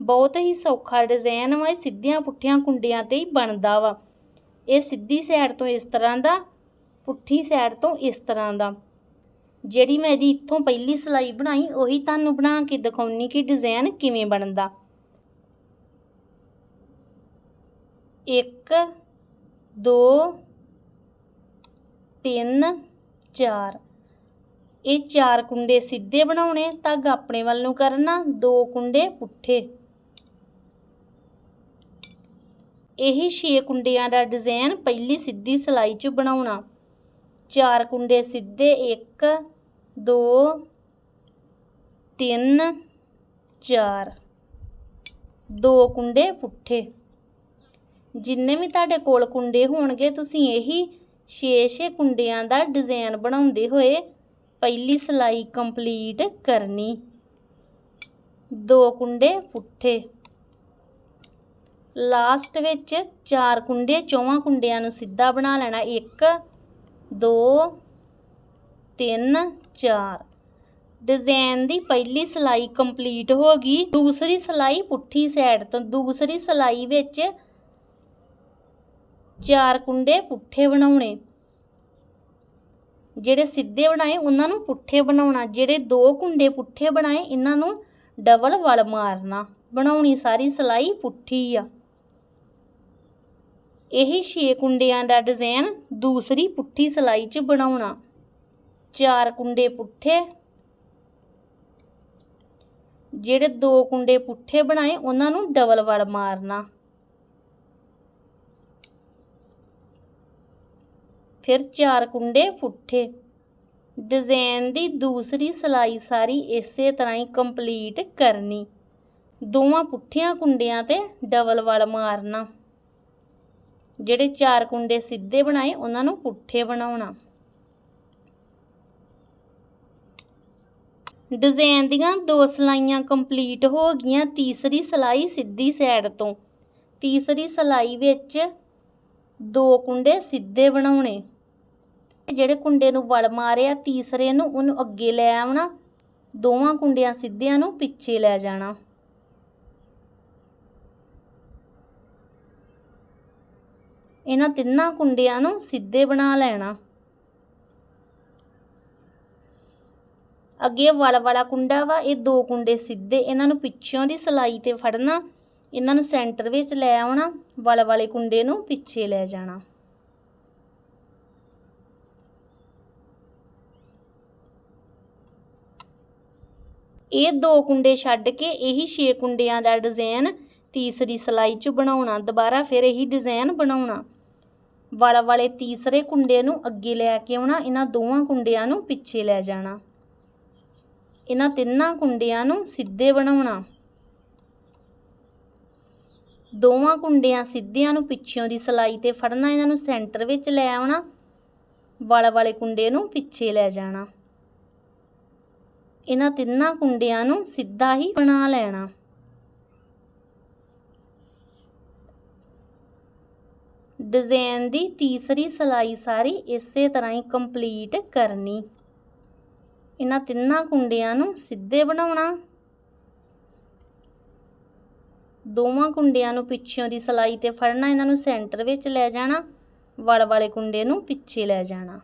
ਬਹੁਤ ਹੀ ਸੌਖਾ ਡਿਜ਼ਾਈਨ ਵਾ, ਇਹ ਸਿੱਧੀਆਂ ਪੁੱਠੀਆਂ ਕੁੰਡੀਆਂ ਤੇ ਹੀ ਬਣਦਾ ਵਾ। ਇਹ ਸਿੱਧੀ ਸਾਈਡ ਤੋਂ ਇਸ ਤਰ੍ਹਾਂ ਦਾ, ਪੁੱਠੀ ਸਾਈਡ ਤੋਂ ਇਸ ਤਰ੍ਹਾਂ ਦਾ। ਜਿਹੜੀ ਮੈਂ ਇਹਦੀ ਇੱਥੋਂ ਪਹਿਲੀ ਸਲਾਈ ਬਣਾਈ, ਉਹੀ ਤੁਹਾਨੂੰ ਬਣਾ ਕੇ ਦਿਖਾਉਣੀ ਕਿ ਡਿਜ਼ਾਈਨ ਕਿਵੇਂ ਬਣਦਾ। ਇੱਕ, ਦੋ, ਤਿੰਨ, ਚਾਰ। ਇਹ ਚਾਰ ਕੁੰਡੇ ਸਿੱਧੇ ਬਣਾਉਣੇ ਧਾਗਾ ਆਪਣੇ ਵੱਲ ਨੂੰ ਕਰਨਾ, ਦੋ ਕੁੰਡੇ ਪੁੱਠੇ। ਇਹੀ ਛੇ ਕੁੰਡਿਆਂ ਦਾ ਡਿਜ਼ਾਈਨ ਪਹਿਲੀ ਸਿੱਧੀ ਸਲਾਈ 'ਚ ਬਣਾਉਣਾ। ਚਾਰ ਕੁੰਡੇ ਸਿੱਧੇ 1 2 3 4 ਦੋ ਕੁੰਡੇ ਪੁੱਠੇ। ਜਿੰਨੇ ਵੀ ਤੁਹਾਡੇ ਕੋਲ ਕੁੰਡੇ ਹੋਣਗੇ, ਤੁਸੀਂ ਇਹੀ 6-6 ਕੁੰਡਿਆਂ ਦਾ ਡਿਜ਼ਾਈਨ ਬਣਾਉਂਦੇ ਹੋਏ ਪਹਿਲੀ ਸਲਾਈ ਕੰਪਲੀਟ ਕਰਨੀ। ਦੋ ਕੁੰਡੇ ਪੁੱਠੇ। ਲਾਸਟ ਵਿੱਚ ਚਾਰ ਕੁੰਡੇ, ਚੌਵਾਂ ਕੁੰਡਿਆਂ ਨੂੰ ਸਿੱਧਾ ਬਣਾ ਲੈਣਾ। 1 2 3 4 ਡਿਜ਼ਾਈਨ ਦੀ ਪਹਿਲੀ ਸਲਾਈ ਕੰਪਲੀਟ ਹੋ ਗਈ। ਦੂਸਰੀ ਸਲਾਈ ਪੁੱਠੀ ਸਾਈਡ ਤੋਂ। ਦੂਸਰੀ ਸਲਾਈ ਵਿੱਚ ਚਾਰ ਕੁੰਡੇ ਪੁੱਠੇ ਬਣਾਉਣੇ। ਜਿਹੜੇ ਸਿੱਧੇ ਬਣਾਏ, ਉਹਨਾਂ ਨੂੰ ਪੁੱਠੇ ਬਣਾਉਣਾ। ਜਿਹੜੇ ਦੋ ਕੁੰਡੇ ਪੁੱਠੇ ਬਣਾਏ, ਇਹਨਾਂ ਨੂੰ ਡਬਲ ਵਲ ਮਾਰਨਾ। ਬਣਾਉਣੀ ਸਾਰੀ ਸਲਾਈ ਪੁੱਠੀ ਆ। ਇਹ ਛੇ ਕੁੰਡਿਆਂ ਦਾ ਡਿਜ਼ਾਈਨ ਦੂਸਰੀ ਪੁੱਠੀ ਸਲਾਈ 'ਚ ਬਣਾਉਣਾ। ਚਾਰ ਕੁੰਡੇ ਪੁੱਠੇ। ਜਿਹੜੇ ਦੋ ਕੁੰਡੇ ਪੁੱਠੇ ਬਣਾਏ, ਉਹਨਾਂ ਨੂੰ ਡਬਲ ਵਲ ਮਾਰਨਾ। ਫਿਰ ਚਾਰ ਕੁੰਡੇ ਪੁੱਠੇ। ਡਿਜ਼ਾਈਨ ਦੀ ਦੂਸਰੀ ਸਲਾਈ ਸਾਰੀ ਇਸੇ ਤਰ੍ਹਾਂ ਹੀ ਕੰਪਲੀਟ ਕਰਨੀ। ਦੋਵਾਂ ਪੁੱਠੀਆਂ ਕੁੰਡਿਆਂ ਤੇ ਡਬਲ ਵਲ ਮਾਰਨਾ। ਜਿਹੜੇ ਚਾਰ ਕੁੰਡੇ ਸਿੱਧੇ ਬਣਾਏ, ਉਹਨਾਂ ਨੂੰ ਪੁੱਠੇ ਬਣਾਉਣਾ। ਡਿਜ਼ਾਈਨ ਦੀਆਂ ਦੋ ਸਲਾਈਆਂ ਕੰਪਲੀਟ ਹੋ ਗਈਆਂ, ਤੀਸਰੀ ਸਲਾਈ ਸਿੱਧੀ ਸਾਈਡ ਤੋਂ। ਤੀਸਰੀ ਸਲਾਈ ਵਿੱਚ ਦੋ ਕੁੰਡੇ ਸਿੱਧੇ ਬਣਾਉਣੇ। ਜਿਹੜੇ ਕੁੰਡੇ ਨੂੰ ਵਲ ਮਾਰਿਆ, ਤੀਸਰੇ ਨੂੰ ਉਹਨੂੰ ਅੱਗੇ ਲੈ ਆਉਣਾ, ਦੋਵਾਂ ਕੁੰਡਿਆਂ ਸਿੱਧਿਆਂ ਨੂੰ ਪਿੱਛੇ ਲੈ ਜਾਣਾ। ਇਹਨਾਂ ਤਿੰਨਾਂ ਕੁੰਡਿਆਂ ਨੂੰ ਸਿੱਧੇ ਬਣਾ ਲੈਣਾ। ਅੱਗੇ ਵਲ ਵਾਲਾ ਕੁੰਡਾ ਵਾ, ਇਹ ਦੋ ਕੁੰਡੇ ਸਿੱਧੇ, ਇਹਨਾਂ ਨੂੰ ਪਿੱਛੋਂ ਦੀ ਸਲਾਈ ਤੇ ਫੜਨਾ, ਇਹਨਾਂ ਨੂੰ ਸੈਂਟਰ ਵਿੱਚ ਲੈ ਆਉਣਾ, ਵਲ ਵਾਲੇ ਕੁੰਡੇ ਨੂੰ ਪਿੱਛੇ ਲੈ ਜਾਣਾ। ਇਹ ਦੋ ਕੁੰਡੇ ਛੱਡ ਕੇ ਇਹੀ ਛੇ ਕੁੰਡਿਆਂ ਦਾ ਡਿਜ਼ਾਈਨ ਤੀਸਰੀ ਸਲਾਈ 'ਚ ਬਣਾਉਣਾ, ਦੁਬਾਰਾ ਫਿਰ ਇਹੀ ਡਿਜ਼ਾਈਨ ਬਣਾਉਣਾ। ਵਲ ਵਾਲੇ ਤੀਸਰੇ ਕੁੰਡੇ ਨੂੰ ਅੱਗੇ ਲੈ ਕੇ ਆਉਣਾ, ਇਹਨਾਂ ਦੋਵਾਂ ਕੁੰਡਿਆਂ ਨੂੰ ਪਿੱਛੇ ਲੈ ਜਾਣਾ। ਇਹਨਾਂ ਤਿੰਨਾਂ ਕੁੰਡਿਆਂ ਨੂੰ ਸਿੱਧੇ ਬਣਾਉਣਾ। ਦੋਵਾਂ ਕੁੰਡਿਆਂ ਸਿੱਧਿਆਂ ਨੂੰ ਪਿੱਛੋਂ ਦੀ ਸਲਾਈ ਤੇ ਫੜਨਾ, ਇਹਨਾਂ ਨੂੰ ਸੈਂਟਰ ਵਿੱਚ ਲੈ ਆਉਣਾ, ਵਲ ਵਾਲੇ ਕੁੰਡੇ ਨੂੰ ਪਿੱਛੇ ਲੈ ਜਾਣਾ। ਇਹਨਾਂ ਤਿੰਨਾਂ ਕੁੰਡਿਆਂ ਨੂੰ ਸਿੱਧਾ ਹੀ ਬਣਾ ਲੈਣਾ। ਡਿਜ਼ਾਈਨ ਦੀ ਤੀਸਰੀ ਸਲਾਈ ਸਾਰੀ ਇਸੇ ਤਰ੍ਹਾਂ ਹੀ ਕੰਪਲੀਟ ਕਰਨੀ। ਇਹਨਾਂ ਤਿੰਨਾਂ ਕੁੰਡਿਆਂ ਨੂੰ ਸਿੱਧੇ ਬਣਾਉਣਾ। ਦੋਵਾਂ ਕੁੰਡਿਆਂ ਨੂੰ ਪਿੱਛੋਂ ਦੀ ਸਲਾਈ ਤੇ ਫੜਨਾ, ਇਹਨਾਂ ਨੂੰ ਸੈਂਟਰ ਵਿੱਚ ਲੈ ਜਾਣਾ ਵਲ ਵਾਲੇ ਕੁੰਡੇ ਨੂੰ ਪਿੱਛੇ ਲੈ ਜਾਣਾ।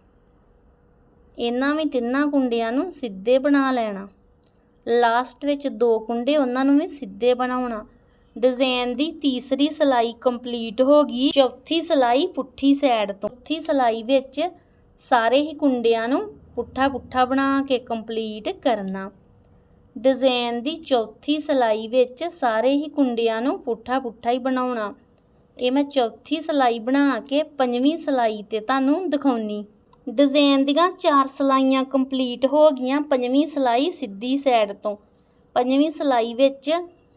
ਇਹਨਾਂ ਵੀ ਤਿੰਨਾਂ ਕੁੰਡਿਆਂ ਨੂੰ ਸਿੱਧੇ ਬਣਾ ਲੈਣਾ। ਲਾਸਟ ਵਿੱਚ ਦੋ ਕੁੰਡੇ, ਉਹਨਾਂ ਨੂੰ ਵੀ ਸਿੱਧੇ ਬਣਾਉਣਾ। ਡਿਜ਼ਾਈਨ ਦੀ ਤੀਸਰੀ ਸਲਾਈ ਕੰਪਲੀਟ ਹੋ ਗਈ। ਚੌਥੀ ਸਲਾਈ ਪੁੱਠੀ ਸਾਈਡ ਤੋਂ। ਚੌਥੀ ਸਲਾਈ ਵਿੱਚ ਸਾਰੇ ਹੀ ਕੁੰਡਿਆਂ ਨੂੰ ਪੁੱਠਾ ਪੁੱਠਾ ਬਣਾ ਕੇ ਕੰਪਲੀਟ ਕਰਨਾ। ਡਿਜ਼ਾਈਨ ਦੀ ਚੌਥੀ ਸਲਾਈ ਵਿੱਚ ਸਾਰੇ ਹੀ ਕੁੰਡਿਆਂ ਨੂੰ ਪੁੱਠਾ ਪੁੱਠਾ ਹੀ ਬਣਾਉਣਾ। ਇਹ ਮੈਂ ਚੌਥੀ ਸਲਾਈ ਬਣਾ ਕੇ ਪੰਜਵੀਂ ਸਲਾਈ ਤੇ ਤੁਹਾਨੂੰ ਦਿਖਾਉਣੀ। ਡਿਜ਼ਾਈਨ ਦੀਆਂ ਚਾਰ ਸਲਾਈਆਂ ਕੰਪਲੀਟ ਹੋ ਗਈਆਂ। ਪੰਜਵੀਂ ਸਲਾਈ ਸਿੱਧੀ ਸਾਈਡ ਤੋਂ। ਪੰਜਵੀਂ ਸਲਾਈ ਵਿੱਚ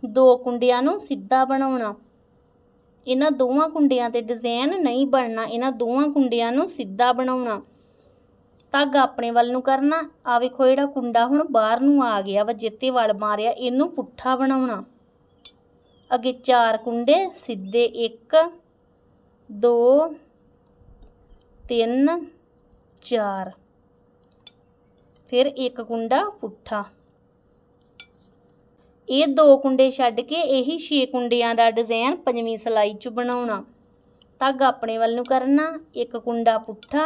ਦੋ ਕੁੰਡਿਆਂ ਨੂੰ ਸਿੱਧਾ ਬਣਾਉਣਾ। ਇਹਨਾਂ ਦੋਵਾਂ ਕੁੰਡਿਆਂ ਤੇ ਡਿਜ਼ਾਈਨ ਨਹੀਂ ਬਣਨਾ, ਇਹਨਾਂ ਦੋਵਾਂ ਕੁੰਡਿਆਂ ਨੂੰ ਸਿੱਧਾ ਬਣਾਉਣਾ। ਧਾਗਾ ਆਪਣੇ ਵੱਲ ਨੂੰ ਕਰਨਾ। ਆ ਵੇਖੋ, ਜਿਹੜਾ ਕੁੰਡਾ ਹੁਣ ਬਾਹਰ ਨੂੰ ਆ ਗਿਆ ਵਾ ਜਿੱਤੇ ਵਲ ਮਾਰਿਆ, ਇਹਨੂੰ ਪੁੱਠਾ ਬਣਾਉਣਾ। ਅੱਗੇ ਚਾਰ ਕੁੰਡੇ, ਸਿੱਧੇ 1 2 3 4 ਫਿਰ ਇੱਕ ਕੁੰਡਾ ਪੁੱਠਾ। ਇਹ ਦੋ ਕੁੰਡੇ ਛੱਡ ਕੇ ਇਹੀ 6 ਕੁੰਡਿਆਂ ਦਾ ਡਿਜ਼ਾਈਨ ਪੰਜਵੀਂ ਸਲਾਈ 'ਚ ਬਣਾਉਣਾ। ਧਾਗਾ ਆਪਣੇ ਵੱਲ ਨੂੰ ਕਰਨਾ, ਇੱਕ ਕੁੰਡਾ ਪੁੱਠਾ,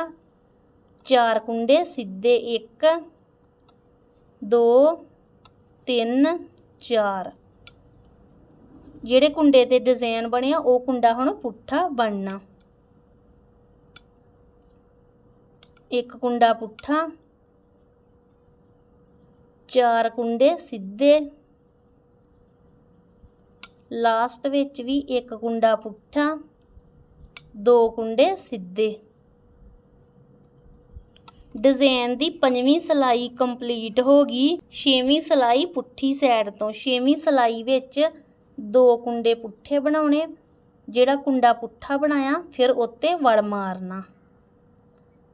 ਚਾਰ ਕੁੰਡੇ ਸਿੱਧੇ 1 2 3 4 ਜਿਹੜੇ ਕੁੰਡੇ ਤੇ ਡਿਜ਼ਾਈਨ ਬਣਿਆ, ਉਹ ਕੁੰਡਾ ਹੁਣ ਪੁੱਠਾ ਬਣਨਾ। ਇੱਕ ਕੁੰਡਾ ਪੁੱਠਾ, ਚਾਰ ਕੁੰਡੇ ਸਿੱਧੇ ਲਾਸਟ ਵਿੱਚ ਵੀ ਇੱਕ ਕੁੰਡਾ ਪੁੱਠਾ, ਦੋ ਕੁੰਡੇ ਸਿੱਧੇ। ਡਿਜ਼ਾਈਨ ਦੀ ਪੰਜਵੀਂ ਸਲਾਈ ਕੰਪਲੀਟ ਹੋ ਗਈ। ਛੇਵੀਂ ਸਲਾਈ ਪੁੱਠੀ ਸਾਈਡ ਤੋਂ। ਛੇਵੀਂ ਸਲਾਈ ਵਿੱਚ ਦੋ ਕੁੰਡੇ ਪੁੱਠੇ ਬਣਾਉਣੇ। ਜਿਹੜਾ ਕੁੰਡਾ ਪੁੱਠਾ ਬਣਾਇਆ, ਫਿਰ ਉੱਤੇ ਵਲ ਮਾਰਨਾ।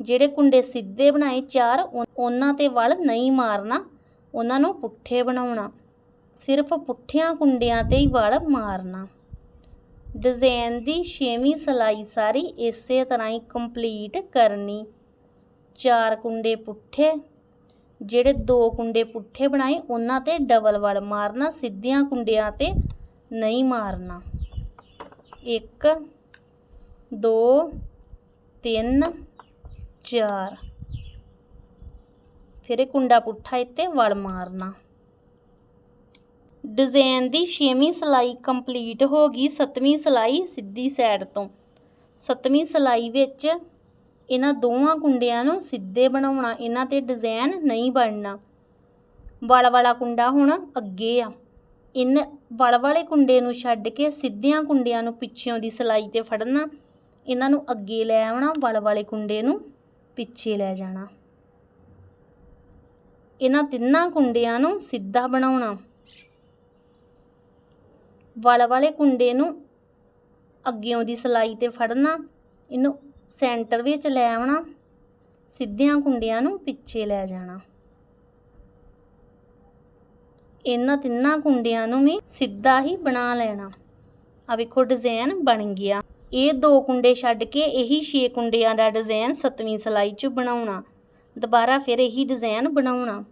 ਜਿਹੜੇ ਕੁੰਡੇ ਸਿੱਧੇ ਬਣਾਏ ਚਾਰ ਉਹਨਾਂ ਤੇ ਵਲ ਨਹੀਂ ਮਾਰਨਾ, ਉਹਨਾਂ ਨੂੰ ਪੁੱਠੇ ਬਣਾਉਣਾ। ਸਿਰਫ ਪੁੱਠਿਆਂ ਕੁੰਡਿਆਂ ਤੇ ਹੀ ਵਲ ਮਾਰਨਾ। ਡਿਜ਼ਾਈਨ ਦੀ ਛੇਵੀਂ ਸਲਾਈ ਸਾਰੀ ਇਸੇ ਤਰ੍ਹਾਂ ਹੀ ਕੰਪਲੀਟ ਕਰਨੀ। ਚਾਰ ਕੁੰਡੇ ਪੁੱਠੇ, ਜਿਹੜੇ ਦੋ ਕੁੰਡੇ ਪੁੱਠੇ ਬਣਾਏ, ਉਹਨਾਂ ਤੇ ਡਬਲ ਵਲ ਮਾਰਨਾ, ਸਿੱਧਿਆਂ ਕੁੰਡਿਆਂ ਤੇ ਨਹੀਂ ਮਾਰਨਾ। 1 2 3 4 ਫਿਰ ਇਹ ਕੁੰਡਾ ਪੁੱਠਾ ਇੱਥੇ ਵਲ ਮਾਰਨਾ। ਡਿਜ਼ਾਈਨ ਦੀ ਛੇਵੀਂ ਸਲਾਈ ਕੰਪਲੀਟ ਹੋ ਗਈ, ਸੱਤਵੀਂ ਸਲਾਈ ਸਿੱਧੀ ਸਾਈਡ ਤੋਂ। ਸੱਤਵੀਂ ਸਲਾਈ ਵਿੱਚ ਇਹਨਾਂ ਦੋਵਾਂ ਕੁੰਡਿਆਂ ਨੂੰ ਸਿੱਧੇ ਬਣਾਉਣਾ, ਇਹਨਾਂ ਤੇ ਡਿਜ਼ਾਈਨ ਨਹੀਂ ਬਣਨਾ। ਵਲ ਵਾਲਾ ਕੁੰਡਾ ਹੁਣ ਅੱਗੇ ਆ। ਇਨ ਵਲ ਵਾਲੇ ਕੁੰਡੇ ਨੂੰ ਛੱਡ ਕੇ ਸਿੱਧਿਆਂ ਕੁੰਡਿਆਂ ਨੂੰ ਪਿੱਛਿਓਂ ਦੀ ਸਲਾਈ ਤੇ ਫੜਨਾ, ਇਹਨਾਂ ਨੂੰ ਅੱਗੇ ਲੈ ਆਉਣਾ ਵਲ ਵਾਲੇ ਕੁੰਡੇ ਨੂੰ ਪਿੱਛੇ ਲੈ ਜਾਣਾ। ਇਹਨਾਂ ਤਿੰਨਾਂ ਕੁੰਡਿਆਂ ਨੂੰ ਸਿੱਧਾ ਬਣਾਉਣਾ। ਵਲ ਵਾਲੇ ਕੁੰਡੇ ਨੂੰ ਅੱਗਿਓਂ ਦੀ ਸਲਾਈ ਤੇ ਫੜਨਾ, ਇਹਨੂੰ ਸੈਂਟਰ ਵਿੱਚ ਲੈ ਆਉਣਾ, ਸਿੱਧਿਆਂ ਕੁੰਡਿਆਂ ਨੂੰ ਪਿੱਛੇ ਲੈ ਜਾਣਾ। ਇਹਨਾਂ ਤਿੰਨਾਂ ਕੁੰਡਿਆਂ ਨੂੰ ਵੀ ਸਿੱਧਾ ਹੀ ਬਣਾ ਲੈਣਾ। ਆ ਵੇਖੋ ਡਿਜ਼ਾਈਨ ਬਣ ਗਿਆ। ਇਹ ਦੋ ਕੁੰਡੇ ਛੱਡ ਕੇ ਇਹੀ 6 ਕੁੰਡਿਆਂ ਦਾ ਡਿਜ਼ਾਈਨ ਸੱਤਵੀਂ ਸਲਾਈ 'ਚ ਬਣਾਉਣਾ। ਦੁਬਾਰਾ ਫਿਰ ਇਹੀ ਡਿਜ਼ਾਈਨ ਬਣਾਉਣਾ।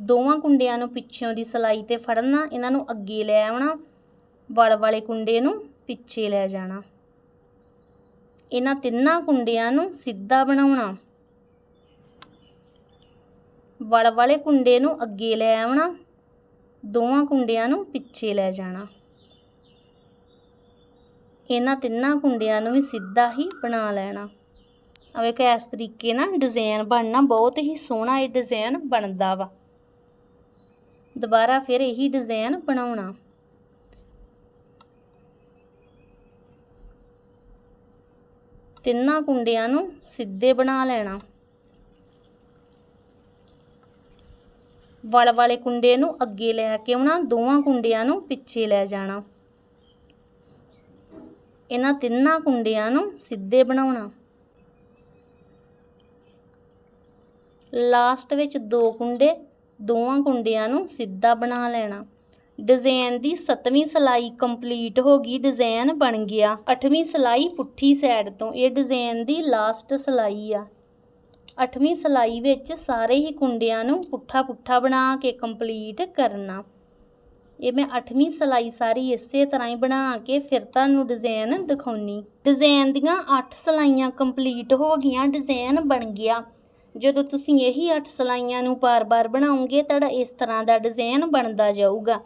ਦੋਵਾਂ ਕੁੰਡਿਆਂ ਨੂੰ ਪਿੱਛੋਂ ਦੀ ਸਲਾਈ ਤੇ ਫੜਨਾ, ਇਹਨਾਂ ਨੂੰ ਅੱਗੇ ਲੈ ਆਉਣਾ, ਵਲ ਵਾਲੇ ਕੁੰਡੇ ਨੂੰ ਪਿੱਛੇ ਲੈ ਜਾਣਾ। ਇਹਨਾਂ ਤਿੰਨਾਂ ਕੁੰਡਿਆਂ ਨੂੰ ਸਿੱਧਾ ਬਣਾਉਣਾ। ਵਲ ਵਾਲੇ ਕੁੰਡੇ ਨੂੰ ਅੱਗੇ ਲੈ ਆਉਣਾ, ਦੋਵਾਂ ਕੁੰਡਿਆਂ ਨੂੰ ਪਿੱਛੇ ਲੈ ਜਾਣਾ। ਇਹਨਾਂ ਤਿੰਨਾਂ ਕੁੰਡਿਆਂ ਨੂੰ ਵੀ ਸਿੱਧਾ ਹੀ ਬਣਾ ਲੈਣਾ। ਆ ਵੇਖੋ, ਇਸ ਤਰੀਕੇ ਨਾਲ ਡਿਜ਼ਾਈਨ ਬਣਨਾ ਬਹੁਤ ਹੀ ਸੋਹਣਾ ਇਹ ਡਿਜ਼ਾਈਨ ਬਣਦਾ ਵਾ। ਦੁਬਾਰਾ ਫਿਰ ਇਹੀ ਡਿਜ਼ਾਈਨ ਬਣਾਉਣਾ। ਤਿੰਨਾਂ ਕੁੰਡਿਆਂ ਨੂੰ ਸਿੱਧੇ ਬਣਾ ਲੈਣਾ। ਵਲ ਵਾਲੇ ਕੁੰਡੇ ਨੂੰ ਅੱਗੇ ਲੈ ਕੇ ਆਉਣਾ, ਦੋਵਾਂ ਕੁੰਡਿਆਂ ਨੂੰ ਪਿੱਛੇ ਲੈ ਜਾਣਾ। ਇਹਨਾਂ ਤਿੰਨਾਂ ਕੁੰਡਿਆਂ ਨੂੰ ਸਿੱਧੇ ਬਣਾਉਣਾ। ਲਾਸਟ ਵਿੱਚ ਦੋ ਕੁੰਡੇ ਦੋਵਾਂ ਕੁੰਡਿਆਂ ਨੂੰ ਸਿੱਧਾ ਬਣਾ ਲੈਣਾ। ਡਿਜ਼ਾਈਨ ਦੀ 7ਵੀਂ ਸਲਾਈ ਕੰਪਲੀਟ ਹੋ ਗਈ ਡਿਜ਼ਾਈਨ ਬਣ ਗਿਆ। 8ਵੀਂ ਸਲਾਈ ਪੁੱਠੀ ਸਾਈਡ ਤੋਂ, ਇਹ ਡਿਜ਼ਾਈਨ ਦੀ ਲਾਸਟ ਸਲਾਈ ਆ। 8ਵੀਂ ਸਲਾਈ ਵਿੱਚ ਸਾਰੇ ਹੀ ਕੁੰਡਿਆਂ ਨੂੰ ਪੁੱਠਾ ਪੁੱਠਾ ਬਣਾ ਕੇ ਕੰਪਲੀਟ ਕਰਨਾ। ਇਹ ਮੈਂ 8ਵੀਂ ਸਲਾਈ ਸਾਰੀ ਇਸੇ ਤਰ੍ਹਾਂ ਹੀ ਬਣਾ ਕੇ ਫਿਰ ਤੁਹਾਨੂੰ ਡਿਜ਼ਾਈਨ ਦਿਖਾਉਣੀ। ਡਿਜ਼ਾਈਨ ਦੀਆਂ 8 ਸਲਾਈਆਂ ਕੰਪਲੀਟ ਹੋ ਗਈਆਂ ਡਿਜ਼ਾਈਨ ਬਣ ਗਿਆ। ਜਦੋਂ ਤੁਸੀਂ ਇਹੀ 8 ਸਲਾਈਆਂ ਨੂੰ ਬਾਰ-ਬਾਰ ਬਣਾਉਂਗੇ, ਤੁਹਾਡਾ ਇਸ ਤਰ੍ਹਾਂ ਦਾ ਡਿਜ਼ਾਈਨ ਬਣਦਾ ਜਾਊਗਾ।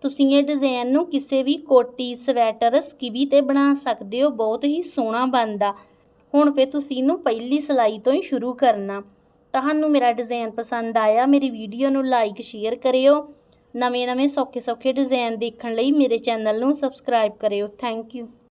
ਤੁਸੀਂ ਇਹ ਡਿਜ਼ਾਈਨ ਨੂੰ ਕਿਸੇ ਵੀ ਕੋਟੀ, ਸਵੈਟਰ, ਸਕਿਵੀ ਤੇ ਬਣਾ ਸਕਦੇ ਹੋ, ਬਹੁਤ ਹੀ ਸੋਹਣਾ ਬਣਦਾ। ਹੁਣ ਫਿਰ ਤੁਸੀਂ ਇਹਨੂੰ ਪਹਿਲੀ ਸਲਾਈ ਤੋਂ ਹੀ ਸ਼ੁਰੂ ਕਰਨਾ। ਤੁਹਾਨੂੰ ਮੇਰਾ ਡਿਜ਼ਾਈਨ ਪਸੰਦ ਆਇਆ, ਮੇਰੀ ਵੀਡੀਓ ਨੂੰ ਲਾਈਕ, ਸ਼ੇਅਰ ਕਰਿਓ। ਨਵੇਂ-ਨਵੇਂ ਸੌਖੇ-ਸੌਖੇ ਡਿਜ਼ਾਈਨ ਦੇਖਣ ਲਈ ਮੇਰੇ ਚੈਨਲ ਨੂੰ ਸਬਸਕ੍ਰਾਈਬ ਕਰਿਓ। Thank you.